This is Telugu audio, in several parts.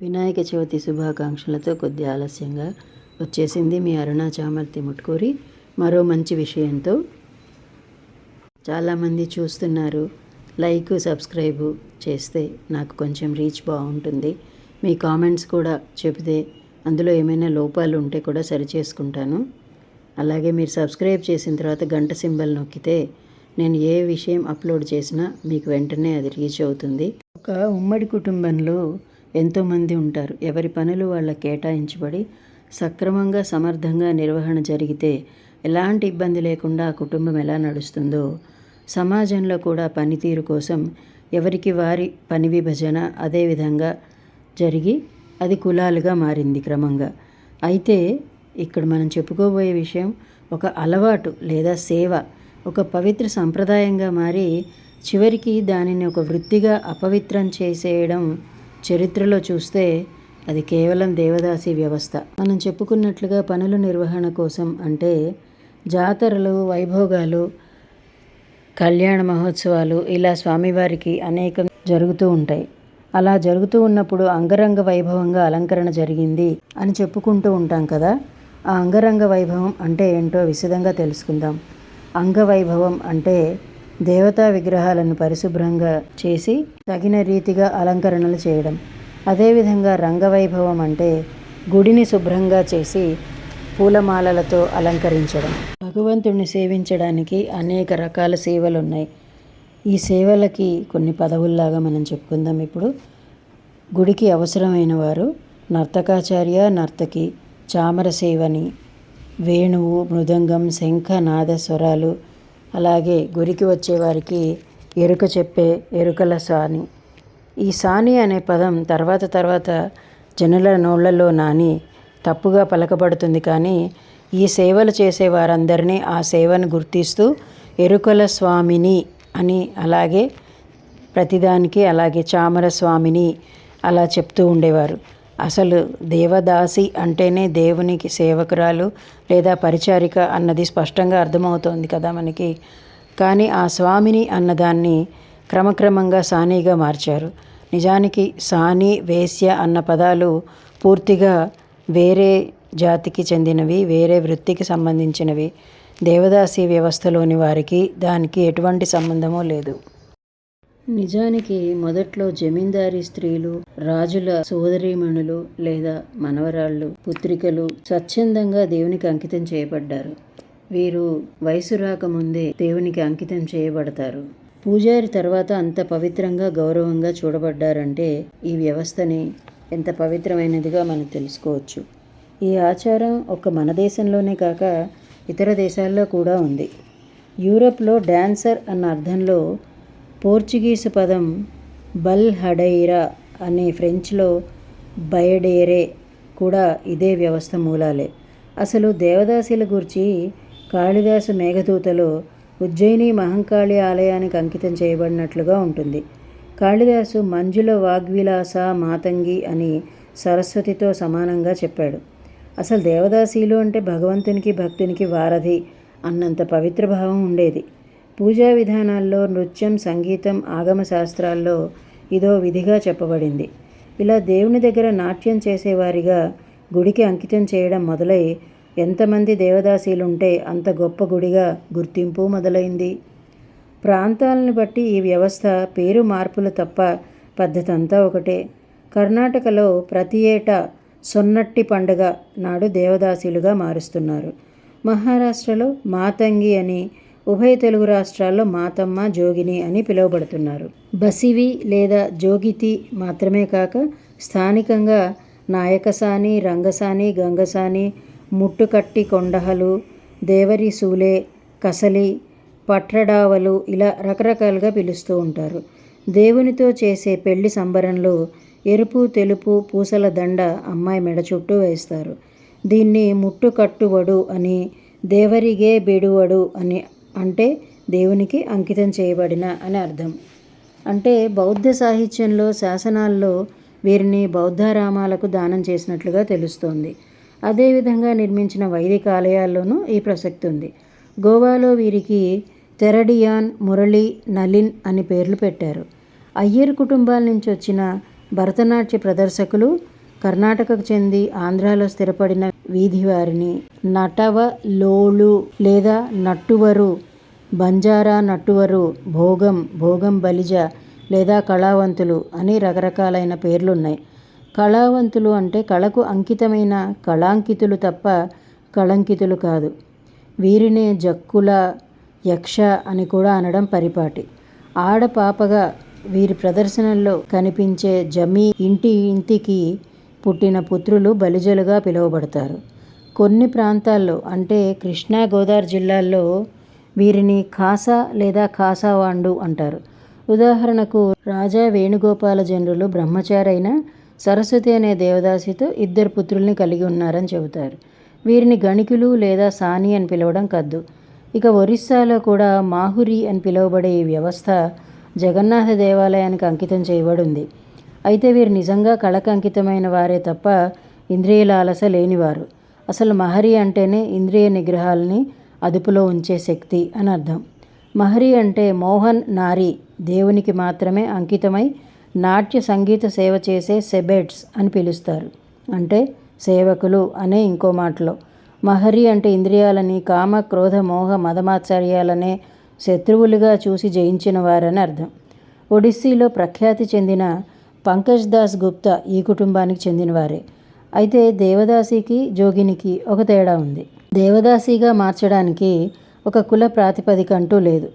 వినాయక చవితి శుభాకాంక్షలతో కొద్ది ఆలస్యంగా వచ్చేసింది మీ అరుణా చామర్తి ముట్కూరి. మరో మంచి విషయంతో చాలామంది చూస్తున్నారు. లైక్ సబ్స్క్రైబు చేస్తే నాకు కొంచెం రీచ్ బాగుంటుంది. మీ కామెంట్స్ కూడా చెబితే అందులో ఏమైనా లోపాలు ఉంటే కూడా సరి చేసుకుంటాను అలాగే మీరు సబ్స్క్రైబ్ చేసిన తర్వాత గంట సింబల్ నొక్కితే నేను ఏ విషయం అప్లోడ్ చేసినా మీకు వెంటనే అది రీచ్ అవుతుంది. ఒక ఉమ్మడి కుటుంబంలో ఎంతోమంది ఉంటారు. ఎవరి పనులు వాళ్ళ కేటాయించబడి సక్రమంగా సమర్థంగా నిర్వహణ జరిగితే ఎలాంటి ఇబ్బంది లేకుండా ఆ కుటుంబం ఎలా నడుస్తుందో సమాజంలో కూడా పనితీరు కోసం ఎవరికి వారి పని విభజన అదేవిధంగా జరిగి అది కులాలుగా మారింది క్రమంగా. అయితే ఇక్కడ మనం చెప్పుకోబోయే విషయం ఒక అలవాటు లేదా సేవ ఒక పవిత్ర సంప్రదాయంగా మారి చివరికి దానిని ఒక వృత్తిగా అపవిత్రం చేసేయడం చరిత్రలో చూస్తే అది కేవలం దేవదాసి వ్యవస్థ. మనం చెప్పుకున్నట్లుగా పనుల నిర్వహణ కోసం అంటే జాతరలు వైభోగాలు కళ్యాణ మహోత్సవాలు ఇలా స్వామివారికి అనేకం జరుగుతూ ఉంటాయి. అలా జరుగుతూ ఉన్నప్పుడు అంగరంగ వైభవంగా అలంకరణ జరిగింది అని చెప్పుకుంటూ ఉంటాం కదా. ఆ అంగరంగ వైభవం అంటే ఏంటో విశదంగా తెలుసుకుందాం. అంగవైభవం అంటే దేవతా విగ్రహాలను పరిశుభ్రంగా చేసి తగిన రీతిగా అలంకరణలు చేయడం. అదేవిధంగా రంగవైభవం అంటే గుడిని శుభ్రంగా చేసి పూలమాలలతో అలంకరించడం. భగవంతుడిని సేవించడానికి అనేక రకాల సేవలు ఉన్నాయి ఈ సేవలకి కొన్ని పదవుల్లాగా మనం చెప్పుకుందాం ఇప్పుడు. గుడికి అవసరమైన వారు నర్తకాచార్య నర్తకి చామర సేవని వేణువు మృదంగం శంఖ నాద స్వరాలు అలాగే గురికి వచ్చేవారికి ఎరుక చెప్పే ఎరుకల సాని. ఈ సాని అనే పదం తర్వాత తర్వాత జనుల నోళ్ళలో నాని తప్పుగా పలకబడుతుంది కానీ ఈ సేవలు చేసే వారందరినీ ఆ సేవను గుర్తిస్తూ ఎరుకల స్వామిని అని అలాగే ప్రతిదానికి అలాగే చామర స్వామిని అలా చెప్తూ ఉండేవారు. అసలు దేవదాసి అంటేనే దేవునికి సేవకురాలు లేదా పరిచారిక అన్నది స్పష్టంగా అర్థమవుతోంది కదా మనకి. కానీ ఆ స్వామిని అన్నదాన్ని క్రమక్రమంగా సానీగా మార్చారు. నిజానికి సాని వేశ్య అన్న పదాలు పూర్తిగా వేరే జాతికి చెందినవి వేరే వృత్తికి సంబంధించినవి. దేవదాసి వ్యవస్థలోని వారికి దానికి ఎటువంటి సంబంధమూ లేదు. నిజానికి మొదట్లో జమీందారీ స్త్రీలు రాజుల సోదరీమణులు లేదా మనవరాళ్ళు పుత్రికలు స్వచ్ఛందంగా దేవునికి అంకితం చేయబడ్డారు. వీరు వయసు రాకముందే దేవునికి అంకితం చేయబడతారు. పూజారి తర్వాత అంత పవిత్రంగా గౌరవంగా చూడబడ్డారంటే ఈ వ్యవస్థని ఎంత పవిత్రమైనదిగా మనం తెలుసుకోవచ్చు. ఈ ఆచారం ఒక మన దేశంలోనే కాక ఇతర దేశాల్లో కూడా ఉంది. యూరప్లో డాన్సర్ అన్న అర్థంలో పోర్చుగీసు పదం బల్ హడైరా అనే ఫ్రెంచ్లో బయడేరే కూడా ఇదే వ్యవస్థ మూలాలే. అసలు దేవదాసీల గురించి కాళిదాసు మేఘదూతలో ఉజ్జయిని మహంకాళి ఆలయానికి అంకితం చేయబడినట్లుగా ఉంటుంది. కాళిదాసు మంజుల వాగ్విలాస మాతంగి అని సరస్వతితో సమానంగా చెప్పాడు. అసలు దేవదాసీలు అంటే భగవంతునికి భక్తునికి వారధి అన్నంత పవిత్ర భావం ఉండేది. పూజా విధానాల్లో నృత్యం సంగీతం ఆగమ శాస్త్రాల్లో ఇదో విధిగా చెప్పబడింది. ఇలా దేవుని దగ్గర నాట్యం చేసేవారిగా గుడికి అంకితం చేయడం మొదలై ఎంతమంది దేవదాసీలుంటే అంత గొప్ప గుడిగా గుర్తింపు మొదలైంది. ప్రాంతాలను బట్టి ఈ వ్యవస్థ పేరు మార్పులు తప్ప పద్ధతి అంతా ఒకటే. కర్ణాటకలో ప్రతి ఏటా సొన్నట్టి పండుగ నాడు దేవదాసీలుగా మారుస్తున్నారు. మహారాష్ట్రలో మాతంగి అని ఉభయ తెలుగు రాష్ట్రాల్లో మాతమ్మ జోగిని అని పిలువబడుతున్నారు. బసివి లేదా జోగితి మాత్రమే కాక స్థానికంగా నాయకసాని రంగసాని గంగసాని ముట్టుకట్టి కొండహలు దేవరి సూలే కసలి పట్రడావలు ఇలా రకరకాలుగా పిలుస్తూ ఉంటారు. దేవునితో చేసే పెళ్ళి సంబరంలో ఎరుపు తెలుపు పూసల దండ అమ్మాయి మెడ చుట్టూ వేస్తారు. దీన్ని ముట్టుకట్టువడు అని దేవరిగే బెడువడు అని అంటే దేవునికి అంకితం చేయబడిన అని అర్థం. అంటే బౌద్ధ సాహిత్యంలో శాసనాల్లో వీరిని బౌద్ధారామాలకు దానం చేసినట్లుగా తెలుస్తోంది. అదేవిధంగా నిర్మించిన వైదిక ఆలయాల్లోనూ ఈ ప్రసక్తి ఉంది. గోవాలో వీరికి తెరడియాన్ మురళి నలిన్ అని పేర్లు పెట్టారు. అయ్యర్ కుటుంబాల నుంచి వచ్చిన భరతనాట్య ప్రదర్శకులు కర్ణాటకకు చెంది ఆంధ్రాలో స్థిరపడిన వీధి వారిని నటవ లోలు లేదా నట్టువరు బంజారా నట్టువరు భోగం భోగం బలిజ లేదా కళావంతులు అని రకరకాలైన పేర్లున్నాయి. కళావంతులు అంటే కళకు అంకితమైన కళాంకితులు తప్ప కళంకితులు కాదు. వీరినే జక్కుల యక్ష అని కూడా అనడం పరిపాటి. ఆడపాపగా వీరి ప్రదర్శనల్లో కనిపించే జమీ ఇంటి ఇంటికి పుట్టిన పుత్రులు బలిజలుగా పిలువబడతారు. కొన్ని ప్రాంతాల్లో అంటే కృష్ణా గోదావరి జిల్లాల్లో వీరిని ఖాసా లేదా ఖాసావాండు అంటారు. ఉదాహరణకు రాజా వేణుగోపాల జనరులు అయిన సరస్వతి అనే దేవదాసితో ఇద్దరు పుత్రుల్ని కలిగి ఉన్నారని చెబుతారు. వీరిని గణికులు లేదా సాని అని పిలవడం కద్దు. ఇక ఒరిస్సాలో కూడా మాహురి అని పిలువబడే ఈ వ్యవస్థ జగన్నాథ దేవాలయానికి అంకితం చేయబడి ఉంది అయితే వీరు నిజంగా కళకంకితమైన వారే తప్ప ఇంద్రియాల అలస లేనివారు. అసలు మహరి అంటేనే ఇంద్రియ నిగ్రహాలని అదుపులో ఉంచే శక్తి అని అర్థం. మహరి అంటే మోహన్ నారి దేవునికి మాత్రమే అంకితమై నాట్య సంగీత సేవ చేసే సెబెట్స్ అని పిలుస్తారు. అంటే సేవకులు అనే ఇంకో మాటలో మహరి అంటే ఇంద్రియాలని కామ క్రోధ మోహ మదమాచార్యాలనే శత్రువులుగా చూసి జయించిన వారని అర్థం. ఒడిస్సీలో ప్రఖ్యాతి చెందిన పంకజ్ దాస్ గుప్తా ఈ కుటుంబానికి చెందినవారే. అయితే దేవదాసికి జోగినికి ఒక తేడా ఉంది. దేవదాసిగా మార్చడానికి ఒక కుల ప్రాతిపదిక అంటూ లేదు.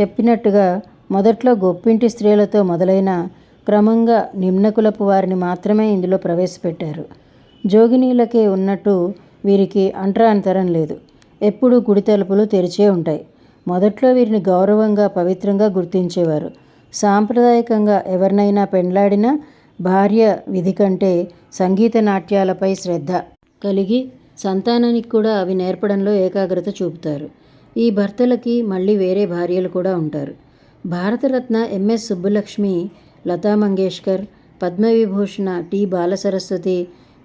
చెప్పినట్టుగా మొదట్లో గొప్పింటి స్త్రీలతో మొదలైన క్రమంగా నిమ్నకులపు వారిని మాత్రమే ఇందులో ప్రవేశపెట్టారు. జోగినీలకే ఉన్నట్టు వీరికి అంటరాంతరం లేదు. ఎప్పుడూ గుడి తలుపులు తెరిచే ఉంటాయి. మొదట్లో వీరిని గౌరవంగా పవిత్రంగా గుర్తించేవారు. సాంప్రదాయకంగా ఎవరినైనా పెండ్లాడినా భార్య విధి కంటే సంగీత నాట్యాలపై శ్రద్ధ కలిగి సంతానానికి కూడా అవి నేర్పడంలో ఏకాగ్రత చూపుతారు. ఈ భర్తలకి మళ్ళీ వేరే భార్యలు కూడా ఉంటారు. భారతరత్న ఎంఎస్ సుబ్బులక్ష్మి లతా మంగేష్కర్ పద్మవిభూషణ టి బాలసరస్వతి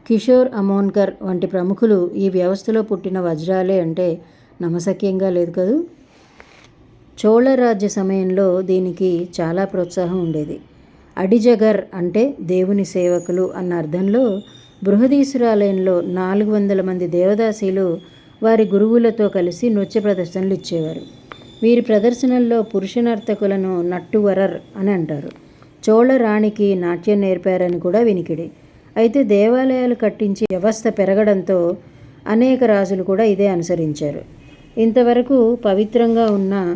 కిషోర్ అమోన్కర్ వంటి ప్రముఖులు ఈ వ్యవస్థలో పుట్టిన వజ్రాలే అంటే నమసక్యంగా లేదు కదూ? చోళ రాజ్య సమయంలో దీనికి చాలా ప్రోత్సాహం ఉండేది. అడిజగర్ అంటే దేవుని సేవకులు అన్న అర్థంలో బృహదీశ్వరాలయంలో నాలుగు వందల మంది దేవదాసీలు వారి గురువులతో కలిసి నృత్య ప్రదర్శనలు ఇచ్చేవారు. వీరి ప్రదర్శనల్లో పురుష నర్తకులను నట్టువరర్ అని అంటారు. చోళ రాణికి నాట్యం నేర్పారని కూడా వినికిడి. అయితే దేవాలయాలు కట్టించి వ్యవస్థ పెరగడంతో అనేక రాజులు కూడా ఇదే అనుసరించారు. ఇంతవరకు పవిత్రంగా ఉన్న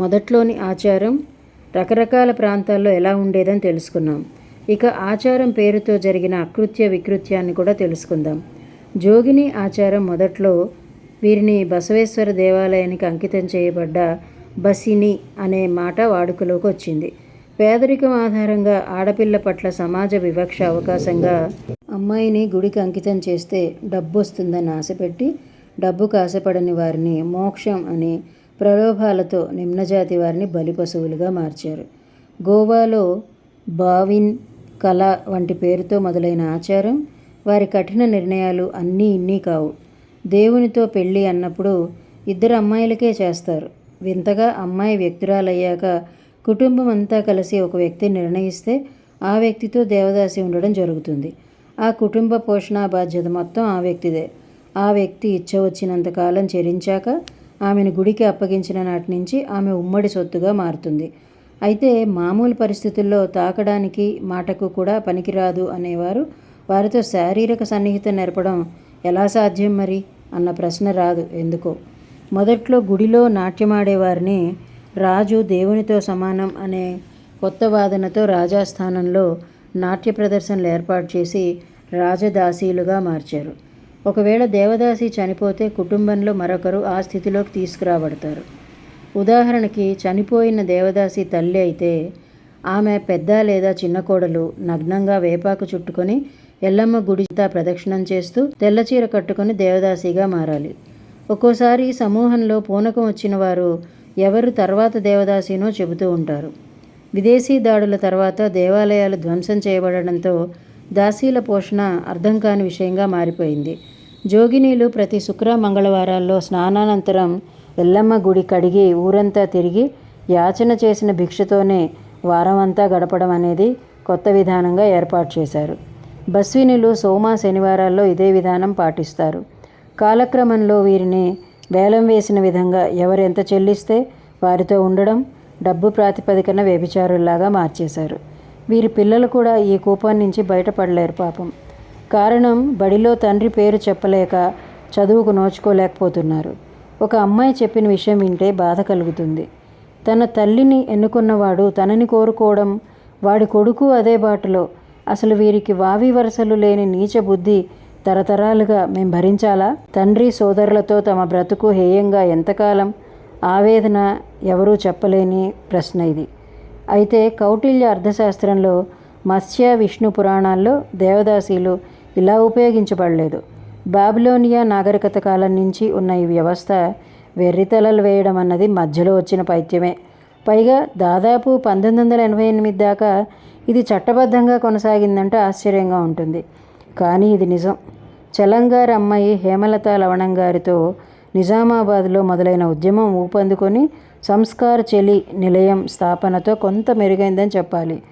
మొదట్లోని ఆచారం రకరకాల ప్రాంతాల్లో ఎలా ఉండేదని తెలుసుకున్నాం. ఇక ఆచారం పేరుతో జరిగిన అకృత్య వికృత్యాన్ని కూడా తెలుసుకుందాం. జోగిని ఆచారం మొదట్లో వీరిని బసవేశ్వర దేవాలయానికి అంకితం చేయబడ్డ బసిని అనే మాట వాడుకలోకి వచ్చింది. పేదరికం ఆధారంగా ఆడపిల్ల పట్ల సమాజ వివక్ష అవకాశంగా అమ్మాయిని గుడికి అంకితం చేస్తే డబ్బు వస్తుందని ఆశపెట్టి డబ్బు ఆశపడని వారిని మోక్షం అని ప్రలోభాలతో నిమ్నజాతి వారిని బలి పశువులుగా మార్చారు. గోవాలో బావిన్ కళ వంటి పేరుతో మొదలైన ఆచారం వారి కఠిన నిర్ణయాలు అన్నీ ఇన్నీ కావు. దేవునితో పెళ్ళి అన్నప్పుడు ఇద్దరు అమ్మాయిలకే చేస్తారు. వింతగా అమ్మాయి వ్యక్తురాలయ్యాక కుటుంబం అంతా కలిసి ఒక వ్యక్తి నిర్ణయిస్తే ఆ వ్యక్తితో దేవదాసి ఉండడం జరుగుతుంది. ఆ కుటుంబ పోషణ బాధ్యత మొత్తం ఆ వ్యక్తిదే. ఆ వ్యక్తి ఇచ్చ వచ్చినంత కాలం చెరించాక ఆమెను గుడికి అప్పగించిన నాటి నుంచి ఆమె ఉమ్మడి సొత్తుగా మారుతుంది. అయితే మామూలు పరిస్థితుల్లో తాకడానికి మాటకు కూడా పనికిరాదు అనేవారు. వారితో శారీరక సన్నిహిత నేర్పడం ఎలా సాధ్యం మరి? అన్న ప్రశ్న రాదు ఎందుకో. మొదట్లో గుడిలో నాట్యమాడేవారిని రాజు దేవునితో సమానం అనే కొత్త వాదనతో రాజాస్థానంలో నాట్య ప్రదర్శనలు ఏర్పాటు చేసి రాజదాసీలుగా మార్చారు. ఒకవేళ దేవదాసి చనిపోతే కుటుంబంలో మరొకరు ఆ స్థితిలోకి తీసుకురాబడతారు. ఉదాహరణకి చనిపోయిన దేవదాసి తల్లి అయితే ఆమె పెద్ద లేదా చిన్న కోడలు నగ్నంగా వేపాకు చుట్టుకొని ఎల్లమ్మ గుడితా ప్రదక్షిణం చేస్తూ తెల్లచీర కట్టుకొని దేవదాసిగా మారాలి. ఒక్కోసారి సమూహంలో పూనకం వచ్చిన వారు ఎవరు తర్వాత దేవదాసినో చెబుతూ ఉంటారు. విదేశీ దాడుల తర్వాత దేవాలయాలు ధ్వంసం చేయబడడంతో దాసీల పోషణ అర్థం కాని విషయంగా మారిపోయింది. జోగినీలు ప్రతి శుక్ర మంగళవారాల్లో స్నానానంతరం ఎల్లమ్మ గుడి కడిగి ఊరంతా తిరిగి యాచన చేసిన భిక్షతోనే వారమంతా గడపడం అనేది కొత్త విధానంగా ఏర్పాటు చేశారు. బస్వినులు సోమ శనివారాల్లో ఇదే విధానం పాటిస్తారు. కాలక్రమంలో వీరిని వేలం వేసిన విధంగా ఎవరు ఎంత చెల్లిస్తే వారితో ఉండడం డబ్బు ప్రాతిపదికన వ్యభిచారుల్లాగా మార్చేశారు. వీరి పిల్లలు కూడా ఈ కూపం నుంచి బయటపడలేరు పాపం. కారణం బడిలో తండ్రి పేరు చెప్పలేక చదువుకు నోచుకోలేకపోతున్నారు. ఒక అమ్మాయి చెప్పిన విషయం వింటే బాధ కలుగుతుంది. తన తల్లిని ఎన్నుకున్నవాడు తనని కోరుకోవడం వాడి కొడుకు అదే బాటలో అసలు వీరికి వావి వరసలు లేని నీచ బుద్ధి తరతరాలుగా మేం భరించాలా? తండ్రి సోదరులతో తమ బ్రతుకు హేయంగా ఎంతకాలం? ఆవేదన ఎవరూ చెప్పలేని ప్రశ్న ఇది. అయితే కౌటిల్య అర్థశాస్త్రంలో మత్స్య విష్ణు పురాణాల్లో దేవదాసీలు ఇలా ఉపయోగించబడలేదు. బాబిలోనియా నాగరికత కాలం నుంచి ఉన్న ఈ వ్యవస్థ వెర్రితలలు వేయడం అన్నది మధ్యలో వచ్చిన పైత్యమే. పైగా దాదాపు పంతొమ్మిది వందల ఎనభై ఎనిమిది దాకా ఇది చట్టబద్ధంగా కొనసాగిందంటే ఆశ్చర్యంగా ఉంటుంది. కానీ ఇది నిజం. చలంగారు అమ్మాయి హేమలత లవణం గారితో నిజామాబాద్లో మొదలైన ఉద్యమం ఊపందుకొని సంస్కార చెలి నిలయం స్థాపనతో కొంత మెరుగైందని చెప్పాలి.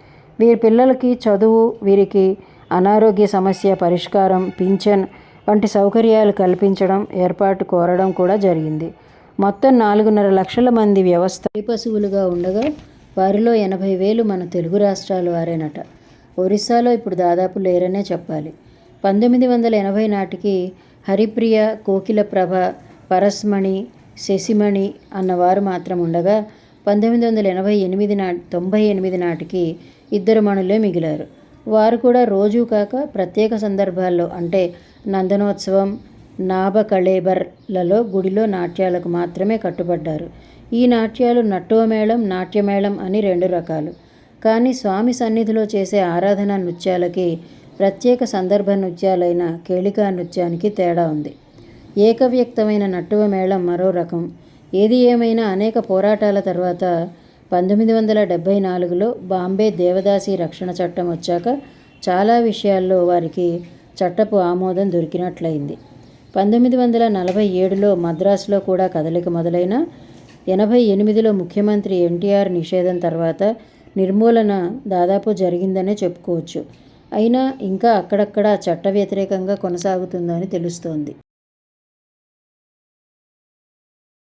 వీరి పిల్లలకి చదువు వీరికి అనారోగ్య సమస్య పరిష్కారం పింఛన్ వంటి సౌకర్యాలు కల్పించడం ఏర్పాటు కోరడం కూడా జరిగింది. మొత్తం నాలుగున్నర లక్షల మంది వ్యవస్థ పశువులుగా ఉండగా వారిలో ఎనభై వేలు మన తెలుగు రాష్ట్రాల వారేనట. ఒరిస్సాలో ఇప్పుడు దాదాపు లేరనే చెప్పాలి. పంతొమ్మిది వందల ఎనభై నాటికి హరిప్రియ కోకిల ప్రభ పరస్మణి శశిమణి అన్నవారు మాత్రం ఉండగా పంతొమ్మిది వందల ఎనభై ఎనిమిది నా తొంభై ఎనిమిది నాటికి ఇద్దరు మణులే మిగిలారు. వారు కూడా రోజూ కాక ప్రత్యేక సందర్భాల్లో అంటే నందనోత్సవం నాభకళేబర్లలో గుడిలో నాట్యాలకు మాత్రమే కట్టుబడ్డారు. ఈ నాట్యాలు నట్టువమేళం నాట్యమేళం అని రెండు రకాలు. కానీ స్వామి సన్నిధిలో చేసే ఆరాధన నృత్యాలకి ప్రత్యేక సందర్భ నృత్యాలైన కేళికా నృత్యానికి తేడా ఉంది. ఏకవ్యక్తమైన నట్టువ మేళం మరో రకం. ఏది ఏమైనా అనేక పోరాటాల తర్వాత పంతొమ్మిది వందల డెబ్భై నాలుగులో బాంబే దేవదాసి రక్షణ చట్టం వచ్చాక చాలా విషయాల్లో వారికి చట్టపు ఆమోదం దొరికినట్లయింది. పంతొమ్మిది వందల నలభై ఏడులో మద్రాసులో కూడా కదలిక మొదలైన ఎనభై ఎనిమిదిలో ముఖ్యమంత్రి ఎన్టీఆర్ నిషేధం తర్వాత నిర్మూలన దాదాపు జరిగిందనే చెప్పుకోవచ్చు. అయినా ఇంకా అక్కడక్కడ చట్ట వ్యతిరేకంగా కొనసాగుతుందని తెలుస్తోంది.